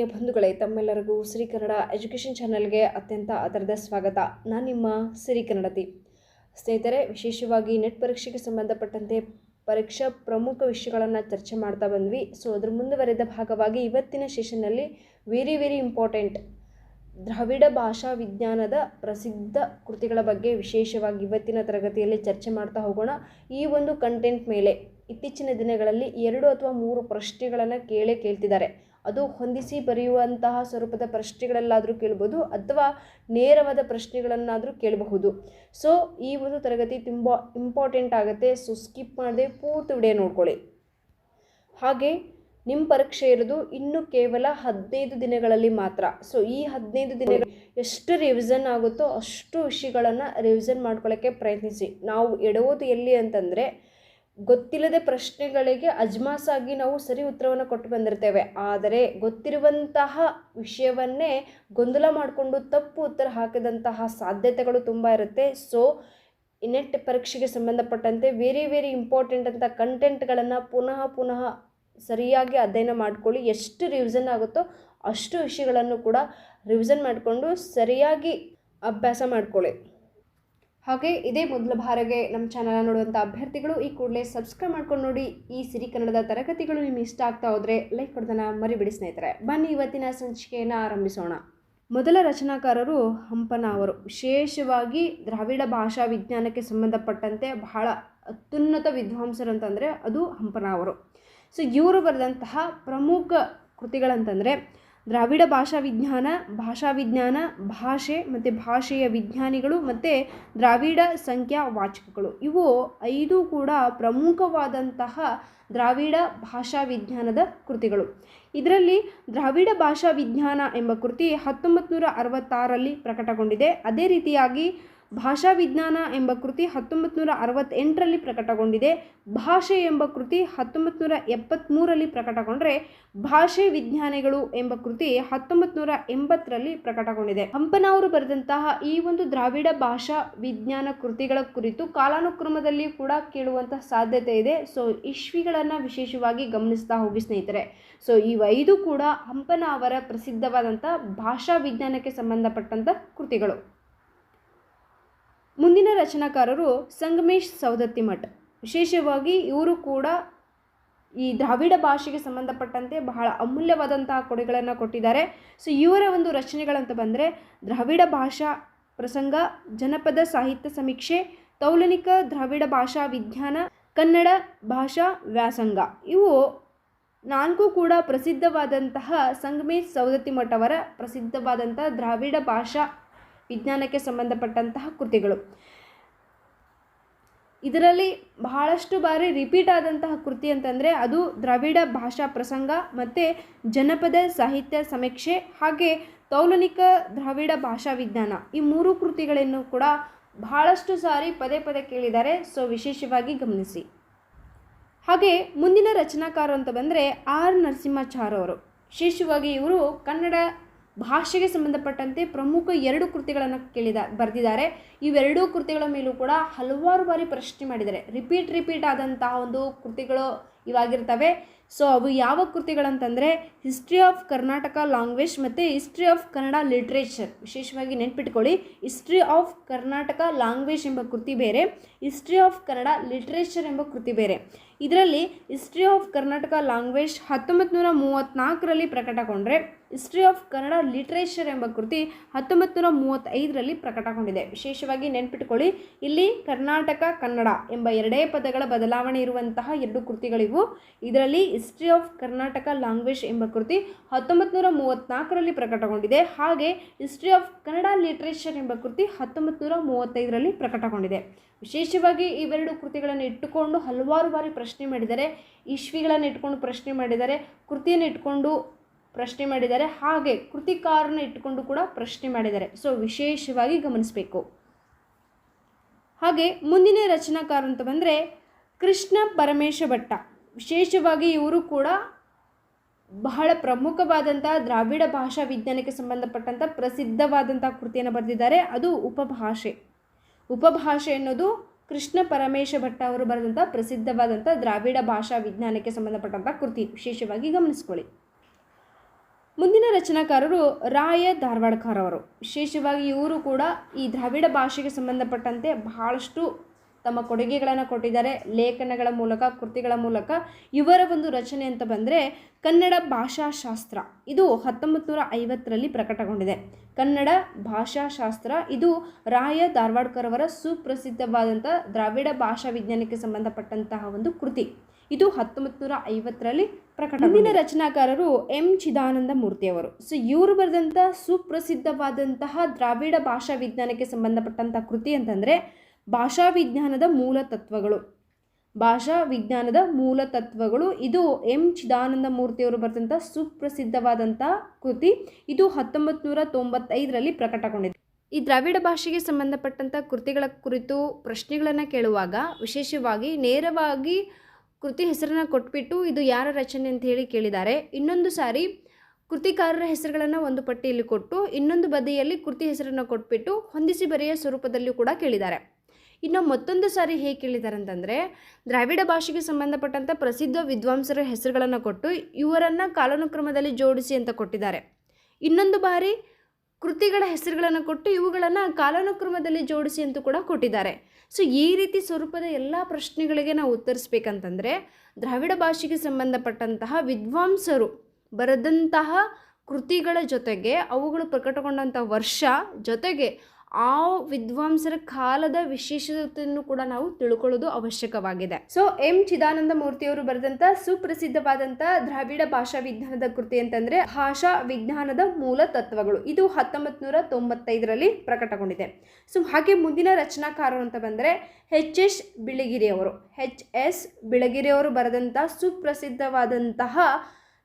ಆತ್ಮೀಯ ಬಂಧುಗಳೇ, ತಮ್ಮೆಲ್ಲರಿಗೂ ಸಿರಿ ಕನ್ನಡ ಎಜುಕೇಷನ್ ಚಾನಲ್ಗೆ ಅತ್ಯಂತ ಆಧಾರದ ಸ್ವಾಗತ. ನಾನು ನಿಮ್ಮ ಸಿರಿ ಕನ್ನಡತಿ. ಸ್ನೇಹಿತರೆ, ವಿಶೇಷವಾಗಿ ನೆಟ್ ಪರೀಕ್ಷೆಗೆ ಸಂಬಂಧಪಟ್ಟಂತೆ ಪರೀಕ್ಷಾ ಪ್ರಮುಖ ವಿಷಯಗಳನ್ನು ಚರ್ಚೆ ಮಾಡ್ತಾ ಬಂದ್ವಿ. ಸೊ, ಅದ್ರ ಮುಂದುವರೆದ ಭಾಗವಾಗಿ ಇವತ್ತಿನ ಸೆಷನ್ನಲ್ಲಿ ವೆರಿ ವೆರಿ ಇಂಪಾರ್ಟೆಂಟ್ ದ್ರಾವಿಡ ಭಾಷಾ ವಿಜ್ಞಾನದ ಪ್ರಸಿದ್ಧ ಕೃತಿಗಳ ಬಗ್ಗೆ ವಿಶೇಷವಾಗಿ ಇವತ್ತಿನ ತರಗತಿಯಲ್ಲಿ ಚರ್ಚೆ ಮಾಡ್ತಾ ಹೋಗೋಣ. ಈ ಒಂದು ಕಂಟೆಂಟ್ ಮೇಲೆ ಇತ್ತೀಚಿನ ದಿನಗಳಲ್ಲಿ ಎರಡು ಅಥವಾ ಮೂರು ಪ್ರಶ್ನೆಗಳನ್ನು ಕೇಳೇ ಕೇಳ್ತಿದ್ದಾರೆ. ಅದು ಹೊಂದಿಸಿ ಬರೆಯುವಂತಹ ಸ್ವರೂಪದ ಪ್ರಶ್ನೆಗಳಲ್ಲಾದರೂ ಕೇಳ್ಬೋದು ಅಥವಾ ನೇರವಾದ ಪ್ರಶ್ನೆಗಳನ್ನಾದರೂ ಕೇಳಬಹುದು. ಸೊ ಈ ಒಂದು ತರಗತಿ ತುಂಬ ಇಂಪಾರ್ಟೆಂಟ್ ಆಗುತ್ತೆ. ಸೊ ಸ್ಕಿಪ್ ಮಾಡದೆ ಪೂರ್ತಿ ವಿಡಿಯೋ ನೋಡ್ಕೊಳ್ಳಿ. ಹಾಗೆ ನಿಮ್ಮ ಪರೀಕ್ಷೆ ಇರೋದು ಇನ್ನು ಕೇವಲ ಹದಿನೈದು ದಿನಗಳಲ್ಲಿ ಮಾತ್ರ. ಸೊ ಈ ಹದಿನೈದು ದಿನ ಎಷ್ಟು ರಿವಿಸನ್ ಆಗುತ್ತೋ ಅಷ್ಟು ವಿಷಯಗಳನ್ನು ರಿವಿಸನ್ ಮಾಡ್ಕೊಳ್ಳೋಕ್ಕೆ ಪ್ರಯತ್ನಿಸಿ. ನಾವು ಎಡೋದು ಎಲ್ಲಿ ಅಂತಂದರೆ ಗೊತ್ತಿಲ್ಲದ ಪ್ರಶ್ನೆಗಳಿಗೆ ಅಜ್ಮಾಸಾಗಿ ನಾವು ಸರಿ ಉತ್ತರವನ್ನು ಕೊಟ್ಟು ಬಂದಿರ್ತೇವೆ. ಆದರೆ ಗೊತ್ತಿರುವಂತಹ ವಿಷಯವನ್ನೇ ಗೊಂದಲ ಮಾಡಿಕೊಂಡು ತಪ್ಪು ಉತ್ತರ ಹಾಕಿದಂತಹ ಸಾಧ್ಯತೆಗಳು ತುಂಬ ಇರುತ್ತೆ. ಸೊ ನೆಟ್ ಪರೀಕ್ಷೆಗೆ ಸಂಬಂಧಪಟ್ಟಂತೆ ವೆರಿ ವೆರಿ ಇಂಪಾರ್ಟೆಂಟ್ ಅಂತ ಕಂಟೆಂಟ್ಗಳನ್ನು ಪುನಃ ಪುನಃ ಸರಿಯಾಗಿ ಅಧ್ಯಯನ ಮಾಡ್ಕೊಳ್ಳಿ. ಎಷ್ಟು ರಿವಿಷನ್ ಆಗುತ್ತೋ ಅಷ್ಟು ವಿಷಯಗಳನ್ನು ಕೂಡ ರಿವಿಷನ್ ಮಾಡಿಕೊಂಡು ಸರಿಯಾಗಿ ಅಭ್ಯಾಸ ಮಾಡ್ಕೊಳ್ಳಿ. ಹಾಗೆ ಇದೇ ಮೊದಲ ಬಾರಿಗೆ ನಮ್ಮ ಚಾನಲ್ ನೋಡುವಂಥ ಅಭ್ಯರ್ಥಿಗಳು ಈ ಕೂಡಲೇ ಸಬ್ಸ್ಕ್ರೈಬ್ ಮಾಡ್ಕೊಂಡು ನೋಡಿ. ಈ ಸಿರಿ ಕನ್ನಡದ ತರಗತಿಗಳು ನಿಮ್ಗೆ ಇಷ್ಟ ಆಗ್ತಾ ಹೋದರೆ ಲೈಕ್ ಕೊಡೋದನ್ನ ಮರಿಬಿಡಿ ಸ್ನೇಹಿತರೆ. ಬನ್ನಿ ಇವತ್ತಿನ ಸಂಚಿಕೆಯನ್ನು ಆರಂಭಿಸೋಣ. ಮೊದಲ ರಚನಾಕಾರರು ಹಂಪನ ಅವರು. ವಿಶೇಷವಾಗಿ ದ್ರಾವಿಡ ಭಾಷಾ ವಿಜ್ಞಾನಕ್ಕೆ ಸಂಬಂಧಪಟ್ಟಂತೆ ಬಹಳ ಅತ್ಯುನ್ನತ ವಿದ್ವಾಂಸರು ಅಂತಂದರೆ ಅದು ಹಂಪನ ಅವರು. ಸೊ ಇವರು ಬರೆದಂತಹ ಪ್ರಮುಖ ಕೃತಿಗಳಂತಂದರೆ ದ್ರಾವಿಡ ಭಾಷಾ ವಿಜ್ಞಾನ ಭಾಷಾ ವಿಜ್ಞಾನ, ಭಾಷೆ ಮತ್ತು ಭಾಷೆಯ ವಿಜ್ಞಾನಿಗಳು ಮತ್ತು ದ್ರಾವಿಡ ಸಂಖ್ಯಾ ವಾಚಕಗಳು. ಇವು ಐದು ಕೂಡ ಪ್ರಮುಖವಾದಂತಹ ದ್ರಾವಿಡ ಭಾಷಾ ವಿಜ್ಞಾನದ ಕೃತಿಗಳು. ಇದರಲ್ಲಿ ದ್ರಾವಿಡ ಭಾಷಾ ವಿಜ್ಞಾನ ಎಂಬ ಕೃತಿ ಹತ್ತೊಂಬತ್ತು ನೂರ ಅರವತ್ತಾರರಲ್ಲಿ ಪ್ರಕಟಗೊಂಡಿದೆ. ಅದೇ ರೀತಿಯಾಗಿ ಭಾಷಾ ವಿಜ್ಞಾನ ಎಂಬ ಕೃತಿ ಹತ್ತೊಂಬತ್ತು ನೂರ ಅರವತ್ತೆಂಟರಲ್ಲಿ ಪ್ರಕಟಗೊಂಡಿದೆ. ಭಾಷೆ ಎಂಬ ಕೃತಿ ಹತ್ತೊಂಬತ್ತು ನೂರ ಎಪ್ಪತ್ತ್ಮೂರರಲ್ಲಿ ಪ್ರಕಟಗೊಂಡರೆ ಭಾಷೆ ವಿಜ್ಞಾನಿಗಳು ಎಂಬ ಕೃತಿ ಹತ್ತೊಂಬತ್ತು ನೂರ ಎಂಬತ್ತರಲ್ಲಿ ಪ್ರಕಟಗೊಂಡಿದೆ. ಹಂಪನವರು ಬರೆದಂತಹ ಈ ಒಂದು ದ್ರಾವಿಡ ಭಾಷಾ ವಿಜ್ಞಾನ ಕೃತಿಗಳ ಕುರಿತು ಕಾಲಾನುಕ್ರಮದಲ್ಲಿ ಕೂಡ ಕೇಳುವಂತಹ ಸಾಧ್ಯತೆ ಇದೆ. ಸೊ, ಇಶ್ವಿಗಳನ್ನು ವಿಶೇಷವಾಗಿ ಗಮನಿಸ್ತಾ ಹೋಗಿ ಸ್ನೇಹಿತರೆ. ಸೊ ಐದು ಕೂಡ ಹಂಪನ ಅವರ ಪ್ರಸಿದ್ಧವಾದಂಥ ಭಾಷಾ ವಿಜ್ಞಾನಕ್ಕೆ ಸಂಬಂಧಪಟ್ಟಂಥ ಕೃತಿಗಳು. ಮುಂದಿನ ರಚನಾಕಾರರು ಸಂಗಮೇಶ್ ಸೌದತ್ತಿ ಮಠ. ವಿಶೇಷವಾಗಿ ಇವರು ಕೂಡ ಈ ದ್ರಾವಿಡ ಭಾಷೆಗೆ ಸಂಬಂಧಪಟ್ಟಂತೆ ಬಹಳ ಅಮೂಲ್ಯವಾದಂತಹ ಕೊಡುಗೆಗಳನ್ನು ಕೊಟ್ಟಿದ್ದಾರೆ. ಸೊ ಇವರ ಒಂದು ರಚನೆಗಳಂತ ಬಂದರೆ ದ್ರಾವಿಡ ಭಾಷಾ ಪ್ರಸಂಗ, ಜನಪದ ಸಾಹಿತ್ಯ ಸಮೀಕ್ಷೆ, ತೌಲನಿಕ ದ್ರಾವಿಡ ಭಾಷಾ ವಿಜ್ಞಾನ, ಕನ್ನಡ ಭಾಷಾ ವ್ಯಾಸಂಗ. ಇವು ನಾಲ್ಕು ಕೂಡ ಪ್ರಸಿದ್ಧವಾದಂತಹ ಸಂಗಮೇಶ್ ಸೌದತ್ತಿ ಮಠವರ ಅವರ ಪ್ರಸಿದ್ಧವಾದಂತಹ ದ್ರಾವಿಡ ಭಾಷಾ ವಿಜ್ಞಾನಕ್ಕೆ ಸಂಬಂಧಪಟ್ಟಂತಹ ಕೃತಿಗಳು. ಇದರಲ್ಲಿ ಬಹಳಷ್ಟು ಬಾರಿ ರಿಪೀಟ್ ಆದಂತಹ ಕೃತಿ ಅಂತಂದರೆ ಅದು ದ್ರಾವಿಡ ಭಾಷಾ ಪ್ರಸಂಗ ಮತ್ತು ಜನಪದ ಸಾಹಿತ್ಯ ಸಮೀಕ್ಷೆ ಹಾಗೆ ತೌಲನಿಕ ದ್ರಾವಿಡ ಭಾಷಾ ವಿಜ್ಞಾನ. ಈ ಮೂರು ಕೃತಿಗಳನ್ನು ಕೂಡ ಬಹಳಷ್ಟು ಸಾರಿ ಪದೇ ಪದೇ ಕೇಳಿದ್ದಾರೆ, ಸೊ ವಿಶೇಷವಾಗಿ ಗಮನಿಸಿ. ಹಾಗೆ ಮುಂದಿನ ರಚನಾಕಾರ ಅಂತ ಬಂದರೆ ಆರ್ ನರಸಿಂಹಾಚಾರ್ ಅವರು. ವಿಶೇಷವಾಗಿ ಇವರು ಕನ್ನಡ ಭಾಷೆಗೆ ಸಂಬಂಧಪಟ್ಟಂತೆ ಪ್ರಮುಖ ಎರಡು ಕೃತಿಗಳನ್ನು ಕೇಳಿದ, ಬರೆದಿದ್ದಾರೆ. ಇವೆರಡೂ ಕೃತಿಗಳ ಮೇಲೂ ಕೂಡ ಹಲವಾರು ಬಾರಿ ಪ್ರಶ್ನೆ ಮಾಡಿದ್ದಾರೆ. ರಿಪೀಟ್ ರಿಪೀಟ್ ಆದಂತಹ ಒಂದು ಕೃತಿಗಳು ಇವಾಗಿರ್ತವೆ. ಸೊ, ಅವು ಯಾವ ಕೃತಿಗಳಂತಂದರೆ ಹಿಸ್ಟ್ರಿ ಆಫ್ ಕರ್ನಾಟಕ ಲ್ಯಾಂಗ್ವೇಜ್ ಮತ್ತು ಹಿಸ್ಟ್ರಿ ಆಫ್ ಕನ್ನಡ ಲಿಟ್ರೇಚರ್. ವಿಶೇಷವಾಗಿ ನೆನ್ಪಿಟ್ಕೊಳ್ಳಿ, ಹಿಸ್ಟ್ರಿ ಆಫ್ ಕರ್ನಾಟಕ ಲ್ಯಾಂಗ್ವೇಜ್ ಎಂಬ ಕೃತಿ ಬೇರೆ, ಹಿಸ್ಟ್ರಿ ಆಫ್ ಕನ್ನಡ ಲಿಟ್ರೇಚರ್ ಎಂಬ ಕೃತಿ ಬೇರೆ. ಇದರಲ್ಲಿ ಹಿಸ್ಟ್ರಿ ಆಫ್ ಕರ್ನಾಟಕ ಲ್ಯಾಂಗ್ವೇಜ್ ಹತ್ತೊಂಬತ್ತು ನೂರ ಮೂವತ್ತ್ನಾಲ್ಕರಲ್ಲಿ ಪ್ರಕಟಗೊಂಡ್ರೆ ಹಿಸ್ಟ್ರಿ ಆಫ್ ಕನ್ನಡ ಲಿಟ್ರೇಚರ್ ಎಂಬ ಕೃತಿ ಹತ್ತೊಂಬತ್ತು ನೂರ ಮೂವತ್ತೈದರಲ್ಲಿ ಪ್ರಕಟಗೊಂಡಿದೆ. ವಿಶೇಷವಾಗಿ ನೆನ್ಪಿಟ್ಕೊಳ್ಳಿ, ಇಲ್ಲಿ ಕರ್ನಾಟಕ, ಕನ್ನಡ ಎಂಬ ಎರಡೇ ಪದಗಳ ಬದಲಾವಣೆ ಇರುವಂತಹ ಎರಡು ಕೃತಿಗಳಿವು. ಇದರಲ್ಲಿ ಹಿಸ್ಟ್ರಿ ಆಫ್ ಕರ್ನಾಟಕ ಲ್ಯಾಂಗ್ವೇಜ್ ಎಂಬ ಕೃತಿ ಹತ್ತೊಂಬತ್ತು ನೂರ ಮೂವತ್ತ್ನಾಲ್ಕರಲ್ಲಿ ಪ್ರಕಟಗೊಂಡಿದೆ. ಹಾಗೆ ಹಿಸ್ಟ್ರಿ ಆಫ್ ಕನ್ನಡ ಲಿಟ್ರೇಚರ್ ಎಂಬ ಕೃತಿ ಹತ್ತೊಂಬತ್ತು ನೂರ ಮೂವತ್ತೈದರಲ್ಲಿ ಪ್ರಕಟಗೊಂಡಿದೆ. ವಿಶೇಷವಾಗಿ ಇವೆರಡು ಕೃತಿಗಳನ್ನು ಇಟ್ಟುಕೊಂಡು ಹಲವಾರು ಬಾರಿ ಪ್ರಶ್ನೆ ಮಾಡಿದ್ದಾರೆ ಇಶ್ವಿಗಳನ್ನು ಇಟ್ಕೊಂಡು ಪ್ರಶ್ನೆ ಮಾಡಿದ್ದಾರೆ ಕೃತಿಯನ್ನು ಇಟ್ಕೊಂಡು ಪ್ರಶ್ನೆ ಮಾಡಿದ್ದಾರೆ. ಹಾಗೆ ಕೃತಿಕಾರನ ಇಟ್ಟುಕೊಂಡು ಕೂಡ ಪ್ರಶ್ನೆ ಮಾಡಿದ್ದಾರೆ. ಸೊ ವಿಶೇಷವಾಗಿ ಗಮನಿಸಬೇಕು. ಹಾಗೆ ಮುಂದಿನ ರಚನಾಕಾರ ಅಂತ ಬಂದರೆ ಕೃಷ್ಣ ಪರಮೇಶ ಭಟ್ಟ. ವಿಶೇಷವಾಗಿ ಇವರು ಕೂಡ ಬಹಳ ಪ್ರಮುಖವಾದಂಥ ದ್ರಾವಿಡ ಭಾಷಾ ವಿಜ್ಞಾನಕ್ಕೆ ಸಂಬಂಧಪಟ್ಟಂಥ ಪ್ರಸಿದ್ಧವಾದಂಥ ಕೃತಿಯನ್ನು ಬರೆದಿದ್ದಾರೆ. ಅದು ಉಪಭಾಷೆ. ಉಪಭಾಷೆ ಅನ್ನೋದು ಕೃಷ್ಣ ಪರಮೇಶ ಭಟ್ಟ ಅವರು ಬರೆದಂಥ ಪ್ರಸಿದ್ಧವಾದಂಥ ದ್ರಾವಿಡ ಭಾಷಾ ವಿಜ್ಞಾನಕ್ಕೆ ಸಂಬಂಧಪಟ್ಟಂಥ ಕೃತಿ. ವಿಶೇಷವಾಗಿ ಗಮನಿಸ್ಕೊಳ್ಳಿ. ಮುಂದಿನ ರಚನಾಕಾರರು ರಾಯ ಧಾರವಾಡಕರ್ ಅವರು. ವಿಶೇಷವಾಗಿ ಇವರು ಕೂಡ ಈ ದ್ರಾವಿಡ ಭಾಷೆಗೆ ಸಂಬಂಧಪಟ್ಟಂತೆ ಬಹಳಷ್ಟು ತಮ್ಮ ಕೊಡುಗೆಗಳನ್ನು ಕೊಟ್ಟಿದ್ದಾರೆ. ಲೇಖನಗಳ ಮೂಲಕ, ಕೃತಿಗಳ ಮೂಲಕ. ಇವರ ಒಂದು ರಚನೆ ಅಂತ ಬಂದರೆ ಕನ್ನಡ ಭಾಷಾಶಾಸ್ತ್ರ. ಇದು ಹತ್ತೊಂಬತ್ತು ನೂರ ಐವತ್ತರಲ್ಲಿ ಪ್ರಕಟಗೊಂಡಿದೆ. ಕನ್ನಡ ಭಾಷಾಶಾಸ್ತ್ರ ಇದು ರಾಯ ಧಾರವಾಡ್ಕರ್ ಅವರ ಸುಪ್ರಸಿದ್ಧವಾದಂಥ ದ್ರಾವಿಡ ಭಾಷಾ ವಿಜ್ಞಾನಕ್ಕೆ ಸಂಬಂಧಪಟ್ಟಂತಹ ಒಂದು ಕೃತಿ. ಇದು ಹತ್ತೊಂಬತ್ತು ನೂರ ಐವತ್ತರಲ್ಲಿ ಪ್ರಕಟ ಮುಂದಿನ ರಚನಾಕಾರರು ಎಂ. ಚಿದಾನಂದ ಮೂರ್ತಿಯವರು. ಸೊ, ಇವರು ಬರೆದಂಥ ಸುಪ್ರಸಿದ್ಧವಾದಂತಹ ದ್ರಾವಿಡ ಭಾಷಾ ವಿಜ್ಞಾನಕ್ಕೆ ಸಂಬಂಧಪಟ್ಟಂಥ ಕೃತಿ ಅಂತಂದರೆ ಭಾಷಾ ವಿಜ್ಞಾನದ ಮೂಲ ತತ್ವಗಳು. ಭಾಷಾ ವಿಜ್ಞಾನದ ಮೂಲ ತತ್ವಗಳು. ಇದು ಎಂ. ಚಿದಾನಂದ ಮೂರ್ತಿಯವರು ಬರೆದಂಥ ಸುಪ್ರಸಿದ್ಧವಾದಂಥ ಕೃತಿ. ಇದು ಹತ್ತೊಂಬತ್ತು ನೂರ ತೊಂಬತ್ತೈದರಲ್ಲಿ ಪ್ರಕಟಗೊಂಡಿದೆ. ಈ ದ್ರಾವಿಡ ಭಾಷೆಗೆ ಸಂಬಂಧಪಟ್ಟಂಥ ಕೃತಿಗಳ ಕುರಿತು ಪ್ರಶ್ನೆಗಳನ್ನು ಕೇಳುವಾಗ ವಿಶೇಷವಾಗಿ ನೇರವಾಗಿ ಕೃತಿ ಹೆಸರನ್ನು ಕೊಟ್ಬಿಟ್ಟು ಇದು ಯಾರ ರಚನೆ ಅಂತ ಹೇಳಿ ಕೇಳಿದ್ದಾರೆ. ಇನ್ನೊಂದು ಸಾರಿ ಕೃತಿಕಾರರ ಹೆಸರುಗಳನ್ನು ಒಂದು ಪಟ್ಟಿಯಲ್ಲಿ ಕೊಟ್ಟು, ಇನ್ನೊಂದು ಬದಿಯಲ್ಲಿ ಕೃತಿ ಹೆಸರನ್ನು ಕೊಟ್ಬಿಟ್ಟು ಹೊಂದಿಸಿ ಬರೆಯ ಸ್ವರೂಪದಲ್ಲಿಯೂ ಕೂಡ ಕೇಳಿದ್ದಾರೆ. ಇನ್ನು ಮತ್ತೊಂದು ಸಾರಿ ಹೇಗೆ ಕೇಳಿದ್ದಾರೆ ಅಂತಂದರೆ, ದ್ರಾವಿಡ ಭಾಷೆಗೆ ಸಂಬಂಧಪಟ್ಟಂಥ ಪ್ರಸಿದ್ಧ ವಿದ್ವಾಂಸರ ಹೆಸರುಗಳನ್ನು ಕೊಟ್ಟು ಇವರನ್ನು ಕಾಲಾನುಕ್ರಮದಲ್ಲಿ ಜೋಡಿಸಿ ಅಂತ ಕೊಟ್ಟಿದ್ದಾರೆ. ಇನ್ನೊಂದು ಬಾರಿ ಕೃತಿಗಳ ಹೆಸರುಗಳನ್ನು ಕೊಟ್ಟು ಇವುಗಳನ್ನು ಕಾಲಾನುಕ್ರಮದಲ್ಲಿ ಜೋಡಿಸಿ ಅಂತ ಕೂಡ ಕೊಟ್ಟಿದ್ದಾರೆ. ಸೊ ಈ ರೀತಿ ಸ್ವರೂಪದ ಎಲ್ಲ ಪ್ರಶ್ನೆಗಳಿಗೆ ನಾವು ಉತ್ತರಿಸ್ಬೇಕಂತಂದರೆ, ದ್ರಾವಿಡ ಭಾಷೆಗೆ ಸಂಬಂಧಪಟ್ಟಂತಹ ವಿದ್ವಾಂಸರು ಬರೆದಂತಹ ಕೃತಿಗಳ ಜೊತೆಗೆ ಅವುಗಳು ಪ್ರಕಟಗೊಂಡಂಥ ವರ್ಷ ಜೊತೆಗೆ ಆ ವಿದ್ವಾಂಸರ ಕಾಲದ ವಿಶೇಷತೆಯನ್ನು ಕೂಡ ನಾವು ತಿಳ್ಕೊಳ್ಳೋದು ಅವಶ್ಯಕವಾಗಿದೆ. So M. ಚಿದಾನಂದ ಮೂರ್ತಿಯವರು ಬರೆದಂತ ಸುಪ್ರಸಿದ್ಧವಾದಂಥ ದ್ರಾವಿಡ ಭಾಷಾ ವಿಜ್ಞಾನದ ಕೃತಿ ಅಂತಂದ್ರೆ ಭಾಷಾ ವಿಜ್ಞಾನದ ಮೂಲ ತತ್ವಗಳು. ಇದು ಹತ್ತೊಂಬತ್ತು ನೂರ ತೊಂಬತ್ತೈದರಲ್ಲಿ ಪ್ರಕಟಗೊಂಡಿದೆ. ಸೊ ಹಾಗೆ ಮುಂದಿನ ರಚನಾಕಾರರು ಅಂತ ಬಂದರೆ ಎಚ್. ಎಸ್. ಬಿಳಗಿರಿಯವರು. ಎಚ್. ಎಸ್. ಬಿಳಗಿರಿಯವರು ಬರೆದಂಥ ಸುಪ್ರಸಿದ್ಧವಾದಂತಹ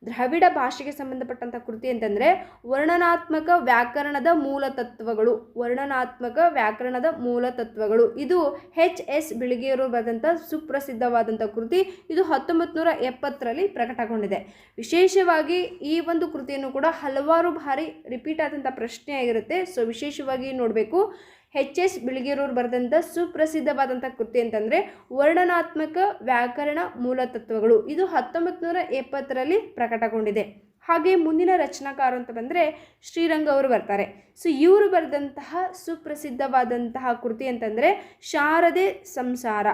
ದ್ರಾವಿಡ ಭಾಷೆಗೆ ಸಂಬಂಧಪಟ್ಟಂಥ ಕೃತಿ ಅಂತಂದರೆ ವರ್ಣನಾತ್ಮಕ ವ್ಯಾಕರಣದ ಮೂಲ ತತ್ವಗಳು, ವರ್ಣನಾತ್ಮಕ ವ್ಯಾಕರಣದ ಮೂಲ ತತ್ವಗಳು. ಇದು ಎಚ್ ಎಸ್ ಬಿಳಿಗೆಯವರು ಬರೆದಂಥ ಸುಪ್ರಸಿದ್ಧವಾದಂಥ ಕೃತಿ. ಇದು ಹತ್ತೊಂಬತ್ತು ನೂರ ಎಪ್ಪತ್ತರಲ್ಲಿ ಪ್ರಕಟಗೊಂಡಿದೆ. ವಿಶೇಷವಾಗಿ ಈ ಒಂದು ಕೃತಿಯನ್ನು ಕೂಡ ಹಲವಾರು ಬಾರಿ ರಿಪೀಟ್ ಆದಂಥ ಪ್ರಶ್ನೆ ಆಗಿರುತ್ತೆ ಸೊ ವಿಶೇಷವಾಗಿ ನೋಡಬೇಕು. ಎಚ್ ಎಸ್ ಬಿಳಿಗಿರೂರು ಬರೆದಂಥ ಸುಪ್ರಸಿದ್ಧವಾದಂಥ ಕೃತಿ ಅಂತಂದರೆ ವರ್ಣನಾತ್ಮಕ ವ್ಯಾಕರಣ ಮೂಲತತ್ವಗಳು. ಇದು ಹತ್ತೊಂಬತ್ತು ನೂರ ಎಪ್ಪತ್ತರಲ್ಲಿ ಪ್ರಕಟಗೊಂಡಿದೆ. ಹಾಗೆ ಮುಂದಿನ ರಚನಾಕಾರ ಅಂತ ಬಂದರೆ ಶ್ರೀರಂಗ ಅವರು ಬರ್ತಾರೆ. ಸೊ ಇವರು ಬರೆದಂತಹ ಸುಪ್ರಸಿದ್ಧವಾದಂತಹ ಕೃತಿ ಅಂತಂದರೆ ಶಾರದೆ ಸಂಸಾರ.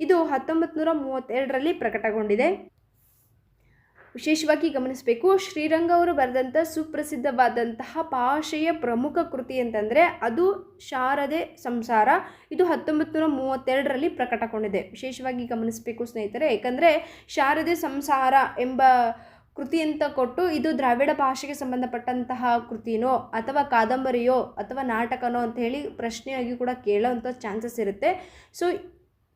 ಇದು ಹತ್ತೊಂಬತ್ತು ನೂರ ಮೂವತ್ತೆರಡರಲ್ಲಿ ಪ್ರಕಟಗೊಂಡಿದೆ. ವಿಶೇಷವಾಗಿ ಗಮನಿಸಬೇಕು, ಶ್ರೀರಂಗ ಅವರು ಬರೆದಂಥ ಸುಪ್ರಸಿದ್ಧವಾದಂತಹ ಭಾಷೆಯ ಪ್ರಮುಖ ಕೃತಿ ಅಂತಂದರೆ ಅದು ಶಾರದೆ ಸಂಸಾರ. ಇದು ಹತ್ತೊಂಬತ್ತು ನೂರ ಮೂವತ್ತೆರಡರಲ್ಲಿ ಪ್ರಕಟಗೊಂಡಿದೆ. ವಿಶೇಷವಾಗಿ ಗಮನಿಸಬೇಕು ಸ್ನೇಹಿತರೆ, ಏಕೆಂದರೆ ಶಾರದೆ ಸಂಸಾರ ಎಂಬ ಕೃತಿ ಅಂತ ಕೊಟ್ಟು ಇದು ದ್ರಾವಿಡ ಭಾಷೆಗೆ ಸಂಬಂಧಪಟ್ಟಂತಹ ಕೃತಿನೋ ಅಥವಾ ಕಾದಂಬರಿಯೋ ಅಥವಾ ನಾಟಕನೋ ಅಂತ ಹೇಳಿ ಪ್ರಶ್ನೆಯಾಗಿ ಕೂಡ ಕೇಳೋವಂಥ ಚಾನ್ಸಸ್ ಇರುತ್ತೆ. ಸೊ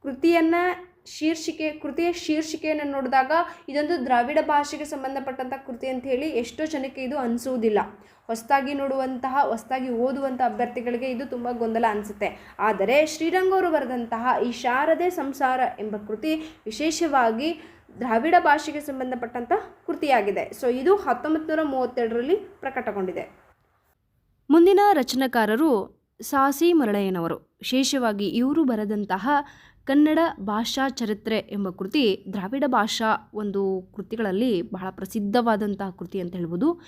ಕೃತಿಯನ್ನು ಶೀರ್ಷಿಕೆ, ಕೃತಿಯ ಶೀರ್ಷಿಕೆಯನ್ನು ನೋಡಿದಾಗ ಇದೊಂದು ದ್ರಾವಿಡ ಭಾಷೆಗೆ ಸಂಬಂಧಪಟ್ಟಂಥ ಕೃತಿ ಅಂತ ಹೇಳಿ ಎಷ್ಟೋ ಜನಕ್ಕೆ ಇದು ಅನಿಸುವುದಿಲ್ಲ. ಹೊಸದಾಗಿ ನೋಡುವಂತಹ ಹೊಸದಾಗಿ ಓದುವಂಥ ಅಭ್ಯರ್ಥಿಗಳಿಗೆ ಇದು ತುಂಬ ಗೊಂದಲ ಅನಿಸುತ್ತೆ. ಆದರೆ ಶ್ರೀರಂಗವರು ಬರೆದಂತಹ ಈ ಶಾರದೆ ಸಂಸಾರ ಎಂಬ ಕೃತಿ ವಿಶೇಷವಾಗಿ ದ್ರಾವಿಡ ಭಾಷೆಗೆ ಸಂಬಂಧಪಟ್ಟಂಥ ಕೃತಿಯಾಗಿದೆ. ಸೊ ಇದು ಹತ್ತೊಂಬತ್ತು ನೂರ ಮೂವತ್ತೆರಡರಲ್ಲಿ ಪ್ರಕಟಗೊಂಡಿದೆ. ಮುಂದಿನ ರಚನಾಕಾರರು ಸಾಸಿ ಮರಳಯ್ಯನವರು. ವಿಶೇಷವಾಗಿ ಇವರು ಬರೆದಂತಹ ಕನ್ನಡ ಭಾಷಾ ಚರಿತ್ರೆ ಎಂಬ ಕೃತಿ ದ್ರಾವಿಡ ಭಾಷಾ ಒಂದು ಕೃತಿಗಳಲ್ಲಿ ಬಹಳ ಪ್ರಸಿದ್ಧವಾದಂತಹ ಕೃತಿ ಅಂತ ಹೇಳ್ಬೋದು.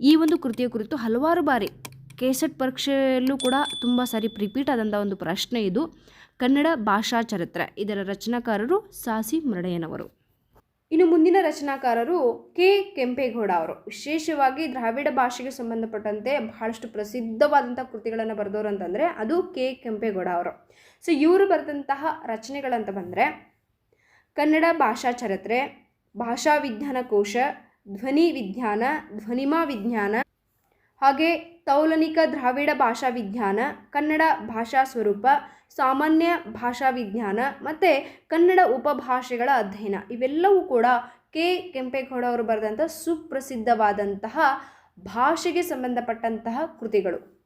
ಈ ಒಂದು ಕೃತಿಯ ಕುರಿತು ಹಲವಾರು ಬಾರಿ ಕೆಸೆಟ್ ಪರೀಕ್ಷೆಯಲ್ಲೂ ಕೂಡ ತುಂಬ ಸಾರಿ ರಿಪೀಟ್ ಆದಂಥ ಒಂದು ಪ್ರಶ್ನೆ ಇದು. ಕನ್ನಡ ಭಾಷಾ ಚರಿತ್ರೆ, ಇದರ ರಚನಾಕಾರರು ಸಾಸಿ ಮರಡಯ್ಯನವರು. ಇನ್ನು ಮುಂದಿನ ರಚನಾಕಾರರು ಕೆ. ಕೆಂಪೇಗೌಡ ಅವರು. ವಿಶೇಷವಾಗಿ ದ್ರಾವಿಡ ಭಾಷೆಗೆ ಸಂಬಂಧಪಟ್ಟಂತೆ ಬಹಳಷ್ಟು ಪ್ರಸಿದ್ಧವಾದಂಥ ಕೃತಿಗಳನ್ನು ಬರೆದವರು ಅಂತಂದರೆ ಅದು ಕೆ. ಕೆಂಪೇಗೌಡ ಅವರು. ಸೊ ಇವರು ಬರೆದಂತಹ ರಚನೆಗಳಂತ ಬಂದರೆ, ಕನ್ನಡ ಭಾಷಾ ಚರಿತ್ರೆ, ಭಾಷಾ ವಿಜ್ಞಾನ ಕೋಶ, ಧ್ವನಿ ವಿಜ್ಞಾನ, ಧ್ವನಿಮಾ ವಿಜ್ಞಾನ, ಹಾಗೆ ತೌಲನಿಕ ದ್ರಾವಿಡ ಭಾಷಾ ವಿಜ್ಞಾನ, ಕನ್ನಡ ಭಾಷಾ ಸ್ವರೂಪ ಸಾಮಾನ್ಯ ಭಾಷಾ ವಿಜ್ಞಾನ ಮತ್ತು ಕನ್ನಡ ಉಪಭಾಷೆಗಳ ಅಧ್ಯಯನ. ಇವೆಲ್ಲವೂ ಕೂಡ ಕೆ. ಕೆಂಪೇಗೌಡ ಅವರು ಬರೆದಂಥ ಸುಪ್ರಸಿದ್ಧವಾದಂತಹ ಭಾಷೆಗೆ ಸಂಬಂಧಪಟ್ಟಂತಹ ಕೃತಿಗಳು.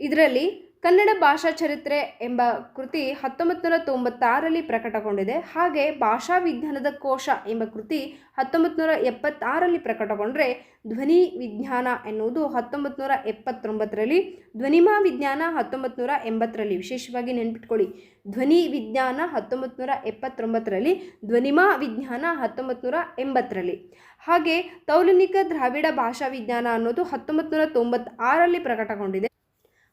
ಇದರಲ್ಲಿ ಕನ್ನಡ ಭಾಷಾ ಚರಿತ್ರೆ ಎಂಬ ಕೃತಿ ಹತ್ತೊಂಬತ್ತು ನೂರ ತೊಂಬತ್ತಾರರಲ್ಲಿ ಪ್ರಕಟಗೊಂಡಿದೆ. ಹಾಗೆ ಭಾಷಾ ವಿಜ್ಞಾನದ ಕೋಶ ಎಂಬ ಕೃತಿ ಹತ್ತೊಂಬತ್ತು ನೂರ ಎಪ್ಪತ್ತಾರರಲ್ಲಿ ಪ್ರಕಟಗೊಂಡ್ರೆ ಧ್ವನಿ ವಿಜ್ಞಾನ ಎನ್ನುವುದು ಹತ್ತೊಂಬತ್ತು ನೂರ ಎಪ್ಪತ್ತೊಂಬತ್ತರಲ್ಲಿ, ಧ್ವನಿಮಾ ವಿಜ್ಞಾನ ಹತ್ತೊಂಬತ್ತು ನೂರ ಎಂಬತ್ತರಲ್ಲಿ. ವಿಶೇಷವಾಗಿ ನೆನ್ಪಿಟ್ಕೊಳ್ಳಿ. ಧ್ವನಿ ವಿಜ್ಞಾನ ಹತ್ತೊಂಬತ್ತು ನೂರ ಎಪ್ಪತ್ತೊಂಬತ್ತರಲ್ಲಿ, ಧ್ವನಿಮಾ ವಿಜ್ಞಾನ ಹತ್ತೊಂಬತ್ತು ನೂರ ಎಂಬತ್ತರಲ್ಲಿ. ಹಾಗೆ ತೌಲನಿಕ ದ್ರಾವಿಡ ಭಾಷಾ ವಿಜ್ಞಾನ ಅನ್ನೋದು ಹತ್ತೊಂಬತ್ತು ನೂರ ತೊಂಬತ್ತಾರರಲ್ಲಿ ಪ್ರಕಟಗೊಂಡಿದೆ.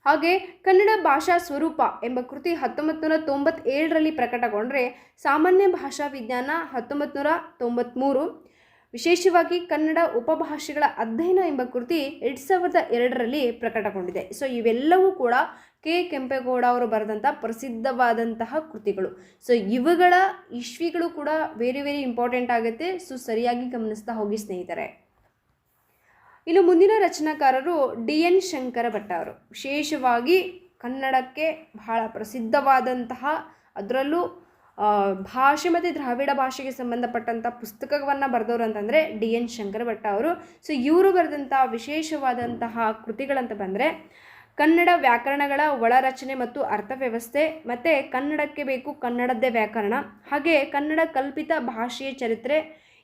ಹಾಗೆ ಕನ್ನಡ ಭಾಷಾ ಸ್ವರೂಪ ಎಂಬ ಕೃತಿ ಹತ್ತೊಂಬತ್ತು ನೂರ ತೊಂಬತ್ತೇಳರಲ್ಲಿ ಪ್ರಕಟಗೊಂಡರೆ ಸಾಮಾನ್ಯ ಭಾಷಾ ವಿಜ್ಞಾನ ಹತ್ತೊಂಬತ್ತು ನೂರ ತೊಂಬತ್ತ್ಮೂರು ವಿಶೇಷವಾಗಿ ಕನ್ನಡ ಉಪಭಾಷೆಗಳ ಅಧ್ಯಯನ ಎಂಬ ಕೃತಿ ಎರಡು ಸಾವಿರದ ಎರಡರಲ್ಲಿ ಪ್ರಕಟಗೊಂಡಿದೆ. ಸೊ ಇವೆಲ್ಲವೂ ಕೂಡ ಕೆ. ಕೆಂಪೇಗೌಡ ಅವರು ಬರೆದಂಥ ಪ್ರಸಿದ್ಧವಾದಂತಹ ಕೃತಿಗಳು. ಸೊ ಇವುಗಳ ಇಶ್ವಿಗಳು ಕೂಡ ವೆರಿ ವೆರಿ ಇಂಪಾರ್ಟೆಂಟ್ ಆಗುತ್ತೆ. ಸೊ ಸರಿಯಾಗಿ ಗಮನಿಸ್ತಾ ಹೋಗಿ ಸ್ನೇಹಿತರೆ. ಇನ್ನು ಮುಂದಿನ ರಚನಾಕಾರರು ಡಿ ಎನ್ ಶಂಕರ ಭಟ್ಟ ಅವರು. ವಿಶೇಷವಾಗಿ ಕನ್ನಡಕ್ಕೆ ಬಹಳ ಪ್ರಸಿದ್ಧವಾದಂತಹ ಅದರಲ್ಲೂ ಭಾಷೆ ಮತ್ತು ದ್ರಾವಿಡ ಭಾಷೆಗೆ ಸಂಬಂಧಪಟ್ಟಂಥ ಪುಸ್ತಕವನ್ನು ಬರೆದವರು ಅಂತಂದರೆ ಡಿ ಎನ್ ಶಂಕರ ಭಟ್ಟ ಅವರು. ಸೊ ಇವರು ಬರೆದಂಥ ವಿಶೇಷವಾದಂತಹ ಕೃತಿಗಳಂತ ಬಂದರೆ ಕನ್ನಡ ವ್ಯಾಕರಣಗಳ ಒಳರಚನೆ ಮತ್ತು ಅರ್ಥವ್ಯವಸ್ಥೆ, ಮತ್ತು ಕನ್ನಡಕ್ಕೆ ಬೇಕು ಕನ್ನಡದ್ದೇ ವ್ಯಾಕರಣ, ಹಾಗೆ ಕನ್ನಡ ಕಲ್ಪಿತ ಭಾಷೆಯ ಚರಿತ್ರೆ,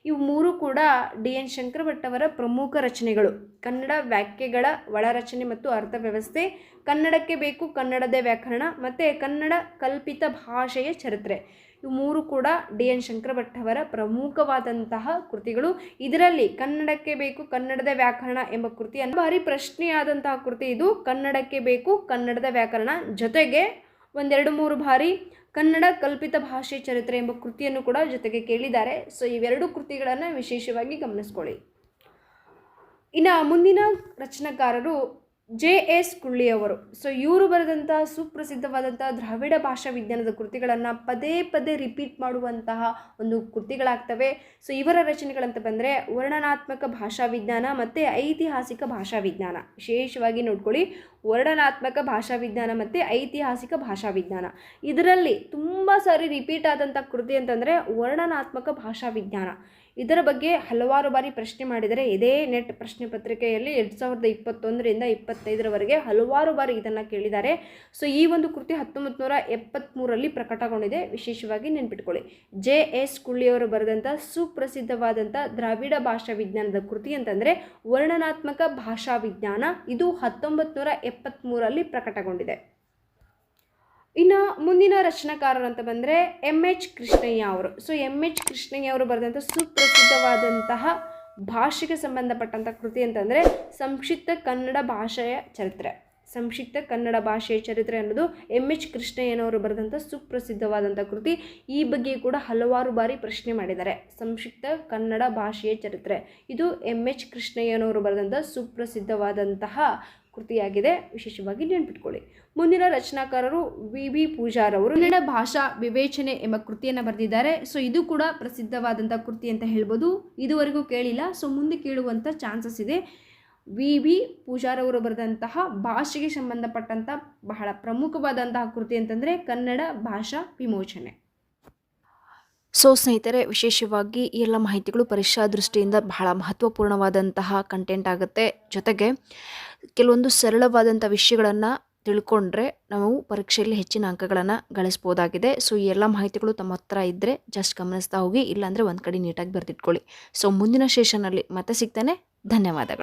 ಇವು ಮೂರು ಕೂಡ ಡಿ. ಎನ್. ಶಂಕರ ಭಟ್ ಅವರ ಪ್ರಮುಖ ರಚನೆಗಳು. ಕನ್ನಡ ವಾಕ್ಯಗಳ ಒಳರಚನೆ ಮತ್ತು ಅರ್ಥವ್ಯವಸ್ಥೆ, ಕನ್ನಡಕ್ಕೆ ಬೇಕು ಕನ್ನಡದೇ ವ್ಯಾಕರಣ, ಮತ್ತು ಕನ್ನಡ ಕಲ್ಪಿತ ಭಾಷೆಯ ಚರಿತ್ರೆ. ಇವು ಮೂರು ಕೂಡ ಡಿ ಎನ್ ಶಂಕರ ಭಟ್ ಅವರ ಪ್ರಮುಖವಾದಂತಹ ಕೃತಿಗಳು. ಇದರಲ್ಲಿ ಕನ್ನಡಕ್ಕೆ ಬೇಕು, ಕನ್ನಡದ ವ್ಯಾಕರಣ ಎಂಬ ಕೃತಿಯನ್ನು ಭಾರಿ ಪ್ರಶ್ನೆಯಾದಂತಹ ಕೃತಿ ಇದು. ಕನ್ನಡಕ್ಕೆ ಬೇಕು, ಕನ್ನಡದ ವ್ಯಾಕರಣ ಜೊತೆಗೆ ಒಂದೆರಡು ಮೂರು ಬಾರಿ ಕನ್ನಡ ಕಲ್ಪಿತ ಭಾಷೆ ಚರಿತ್ರೆ ಎಂಬ ಕೃತಿಯನ್ನು ಕೂಡ ಜೊತೆಗೆ ಕೇಳಿದ್ದಾರೆ. ಸೊ, ಇವೆರಡು ಕೃತಿಗಳನ್ನು ವಿಶೇಷವಾಗಿ ಗಮನಿಸ್ಕೊಳ್ಳಿ. ಇನ್ನು ಮುಂದಿನ ರಚನಾಕಾರರು ಜೆ ಎಸ್ ಕುಳ್ಳಿಯವರು ಸೊ ಇವರು ಬರೆದಂಥ ಸುಪ್ರಸಿದ್ಧವಾದಂಥ ದ್ರಾವಿಡ ಭಾಷಾ ವಿಜ್ಞಾನದ ಕೃತಿಗಳನ್ನು ಪದೇ ಪದೇ ರಿಪೀಟ್ ಮಾಡುವಂತಹ ಒಂದು ಕೃತಿಗಳಾಗ್ತವೆ. ಸೊ ಇವರ ರಚನೆಗಳಂತ ಬಂದರೆ ವರ್ಣನಾತ್ಮಕ ಭಾಷಾ ವಿಜ್ಞಾನ ಮತ್ತು ಐತಿಹಾಸಿಕ ಭಾಷಾ ವಿಜ್ಞಾನ. ವಿಶೇಷವಾಗಿ ನೋಡ್ಕೊಳ್ಳಿ, ವರ್ಣನಾತ್ಮಕ ಭಾಷಾ ವಿಜ್ಞಾನ ಮತ್ತು ಐತಿಹಾಸಿಕ ಭಾಷಾ ವಿಜ್ಞಾನ. ಇದರಲ್ಲಿ ತುಂಬ ಸಾರಿ ರಿಪೀಟ್ ಆದಂಥ ಕೃತಿ ಅಂತಂದರೆ ವರ್ಣನಾತ್ಮಕ ಭಾಷಾ ವಿಜ್ಞಾನ. ಇದರ ಬಗ್ಗೆ ಹಲವಾರು ಬಾರಿ ಪ್ರಶ್ನೆ ಮಾಡಿದರೆ ಇದೇ ನೆಟ್ ಪ್ರಶ್ನೆ ಪತ್ರಿಕೆಯಲ್ಲಿ ಎರಡು ಸಾವಿರದ ಇಪ್ಪತ್ತೊಂದರಿಂದ ಇಪ್ಪತ್ತೈದರವರೆಗೆ ಹಲವಾರು ಬಾರಿ ಇದನ್ನು ಕೇಳಿದ್ದಾರೆ. ಸೊ ಈ ಒಂದು ಕೃತಿ ಹತ್ತೊಂಬತ್ತು ನೂರ ಎಪ್ಪತ್ತ್ಮೂರರಲ್ಲಿ ಪ್ರಕಟಗೊಂಡಿದೆ. ವಿಶೇಷವಾಗಿ ನೆನ್ಪಿಟ್ಕೊಳ್ಳಿ. ಜೆ ಎಸ್ ಕುಳ್ಳಿಯವರು ಬರೆದಂಥ ಸುಪ್ರಸಿದ್ಧವಾದಂಥ ದ್ರಾವಿಡ ಭಾಷಾ ವಿಜ್ಞಾನದ ಕೃತಿ ಅಂತಂದರೆ ವರ್ಣನಾತ್ಮಕ ಭಾಷಾ ವಿಜ್ಞಾನ. ಇದು ಹತ್ತೊಂಬತ್ತು ನೂರ ಎಪ್ಪತ್ತ್ಮೂರರಲ್ಲಿ ಪ್ರಕಟಗೊಂಡಿದೆ. ಇನ್ನು ಮುಂದಿನ ರಚನಾಕಾರರು ಅಂತ ಬಂದರೆ ಎಂ ಎಚ್ ಕೃಷ್ಣಯ್ಯ ಅವರು. ಸೊ ಎಂ ಎಚ್ ಕೃಷ್ಣಯ್ಯ ಅವರು ಬರೆದಂಥ ಸುಪ್ರಸಿದ್ಧವಾದಂತಹ ಭಾಷೆಗೆ ಸಂಬಂಧಪಟ್ಟಂಥ ಕೃತಿ ಅಂತಂದರೆ ಸಂಕ್ಷಿಪ್ತ ಕನ್ನಡ ಭಾಷೆಯ ಚರಿತ್ರೆ. ಸಂಕ್ಷಿಪ್ತ ಕನ್ನಡ ಭಾಷೆಯ ಚರಿತ್ರೆ ಅನ್ನೋದು ಎಂ ಎಚ್ ಕೃಷ್ಣಯ್ಯನವರು ಬರೆದಂಥ ಸುಪ್ರಸಿದ್ಧವಾದಂಥ ಕೃತಿ. ಈ ಬಗ್ಗೆ ಕೂಡ ಹಲವಾರು ಬಾರಿ ಪ್ರಶ್ನೆ ಮಾಡಿದ್ದಾರೆ. ಸಂಕ್ಷಿಪ್ತ ಕನ್ನಡ ಭಾಷೆಯ ಚರಿತ್ರೆ. ಇದು ಎಂ ಎಚ್ ಕೃಷ್ಣಯ್ಯನವರು ಬರೆದಂಥ ಸುಪ್ರಸಿದ್ಧವಾದಂತಹ ಕೃತಿಯಾಗಿದೆ ವಿಶೇಷವಾಗಿ ನೆನ್ಪಿಟ್ಕೊಳ್ಳಿ. ಮುಂದಿನ ರಚನಾಕಾರರು ವಿ. ಬಿ. ಪೂಜಾರವರು. ಕನ್ನಡ ಭಾಷಾ ವಿವೇಚನೆ ಎಂಬ ಕೃತಿಯನ್ನು ಬರೆದಿದ್ದಾರೆ. ಸೊ ಇದು ಕೂಡ ಪ್ರಸಿದ್ಧವಾದಂಥ ಕೃತಿ ಅಂತ ಹೇಳ್ಬೋದು. ಇದುವರೆಗೂ ಕೇಳಿಲ್ಲ. ಸೊ ಮುಂದೆ ಕೇಳುವಂಥ ಚಾನ್ಸಸ್ ಇದೆ. ವಿ. ಬಿ. ಪೂಜಾರವರು ಬರೆದಂತಹ ಭಾಷೆಗೆ ಸಂಬಂಧಪಟ್ಟಂಥ ಬಹಳ ಪ್ರಮುಖವಾದಂತಹ ಕೃತಿ ಅಂತಂದರೆ ಕನ್ನಡ ಭಾಷಾ ವಿಮೋಚನೆ. ಸೊ ಸ್ನೇಹಿತರೆ ವಿಶೇಷವಾಗಿ ಈ ಎಲ್ಲ ಮಾಹಿತಿಗಳು ಪರೀಕ್ಷಾ ದೃಷ್ಟಿಯಿಂದ ಬಹಳ ಮಹತ್ವಪೂರ್ಣವಾದಂತಹ ಕಂಟೆಂಟ್ ಆಗುತ್ತೆ. ಜೊತೆಗೆ ಕೆಲವೊಂದು ಸರಳವಾದಂಥ ವಿಷಯಗಳನ್ನು ತಿಳ್ಕೊಂಡ್ರೆ ನಾವು ಪರೀಕ್ಷೆಯಲ್ಲಿ ಹೆಚ್ಚಿನ ಅಂಕಗಳನ್ನು ಗಳಿಸ್ಬೋದಾಗಿದೆ. ಸೊ ಈ ಎಲ್ಲ ಮಾಹಿತಿಗಳು ತಮ್ಮ ಹತ್ರ ಇದ್ದರೆ ಜಸ್ಟ್ ಗಮನಿಸ್ತಾ ಹೋಗಿ, ಇಲ್ಲಾಂದರೆ ಒಂದು ಕಡೆ ನೀಟಾಗಿ ಬರೆದಿಟ್ಕೊಳ್ಳಿ. ಸೊ ಮುಂದಿನ ಸೆಷನಲ್ಲಿ ಮತ್ತೆ ಸಿಗ್ತಾನೆ. ಧನ್ಯವಾದಗಳು.